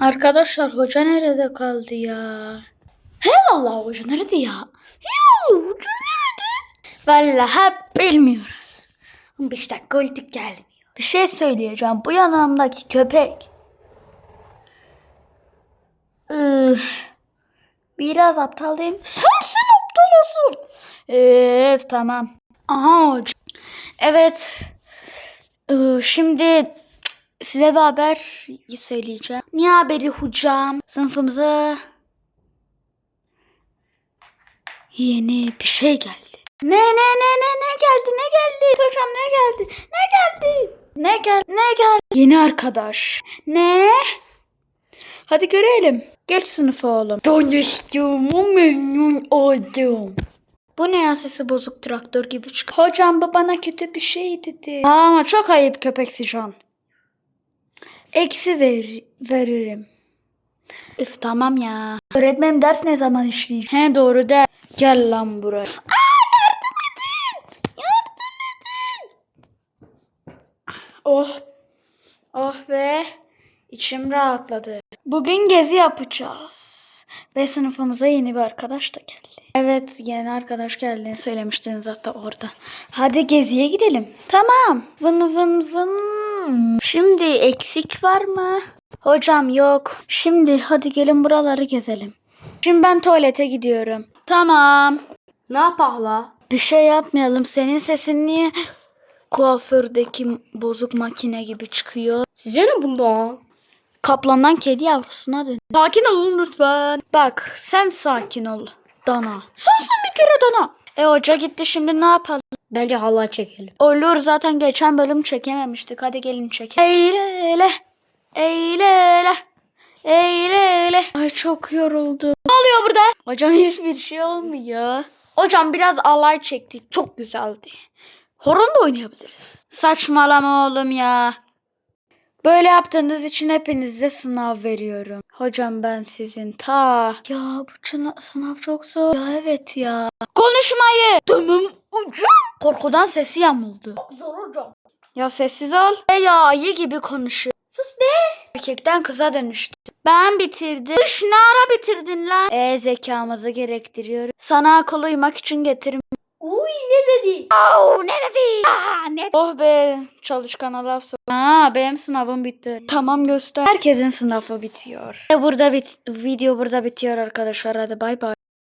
Arkadaşlar hoca nerede kaldı ya? He vallahi hoca nerede ya? He hoca nerede? Vallahi bilmiyoruz. 15 dakika oldu gelmiyor. Bir şey söyleyeceğim. Bu yanımdaki köpek. Biraz aptal değil mi? Sensin aptal asıl. Evet tamam. Aha hoca. Evet. Şimdi size bir haber söyleyeceğim. Ne haberi hocam? Sınıfımıza yeni bir şey geldi. Ne ne ne ne ne geldi ne geldi hocam ne geldi ne geldi ne geldi ne geldi yeni arkadaş ne hadi görelim geç sınıfa oğlum tanıştığıma memnun oldum bu ne ya sesi bozuk traktör gibi çıkıyor. Hocam bu bana kötü bir şey dedi. Aa, ama çok ayıp köpeksi Can. Eksi ver, veririm. Üf tamam ya. Öğretmenim ders ne zaman işleyecek? He doğru der. Gel lan buraya. Aa yardım edin. Yardım edin. Oh. Oh be. İçim rahatladı. Bugün gezi yapacağız. Ve sınıfımıza yeni bir arkadaş da geldi. Evet yeni arkadaş geldiğini söylemiştiniz hatta orada. Hadi geziye gidelim. Tamam. Vın vın vın. Şimdi eksik var mı? Hocam yok. Şimdi hadi gelin buraları gezelim. Şimdi ben tuvalete gidiyorum. Tamam. Ne yapahla? Bir şey yapmayalım. Senin sesin niye kuafördeki bozuk makine gibi çıkıyor? Size ne bundan? Kaplandan kedi yavrusuna dön. Sakin olun lütfen. Bak sen sakin ol. Dana. Sensin bir kere dana. E hoca gitti şimdi ne yapalım? Bence halay çekelim. Olur zaten geçen bölüm çekememiştik. Hadi gelin çek. Eyle eyle. Eyle Ay çok yoruldum. Ne oluyor burada? Hocam hiçbir şey olmuyor. Hocam biraz alay çektik. Çok güzeldi. Horon da oynayabiliriz. Saçmalama oğlum ya. Böyle yaptığınız için hepinize sınav veriyorum. Hocam ben sizin ta... Ya bu sınav çok zor. Ya evet ya. Konuşmayı. Tamam hocam. Korkudan sesi yamuldu. Zor hocam. Ya sessiz ol. E ya ayı gibi konuşuyor. Sus be. Erkekten kıza dönüştü. Ben bitirdim. Üş ne ara bitirdin lan? E zekamızı gerektiriyor. Sana akıl uymak için getirdim. Uy ne dedi? Oh, ne dedi? Aa, ne? Oh be çalışkana laf sok. Aa, benim sınavım bitti. Tamam göster. Herkesin sınavı bitiyor. E, burada bit video burada bitiyor arkadaşlar. Hadi bay bay.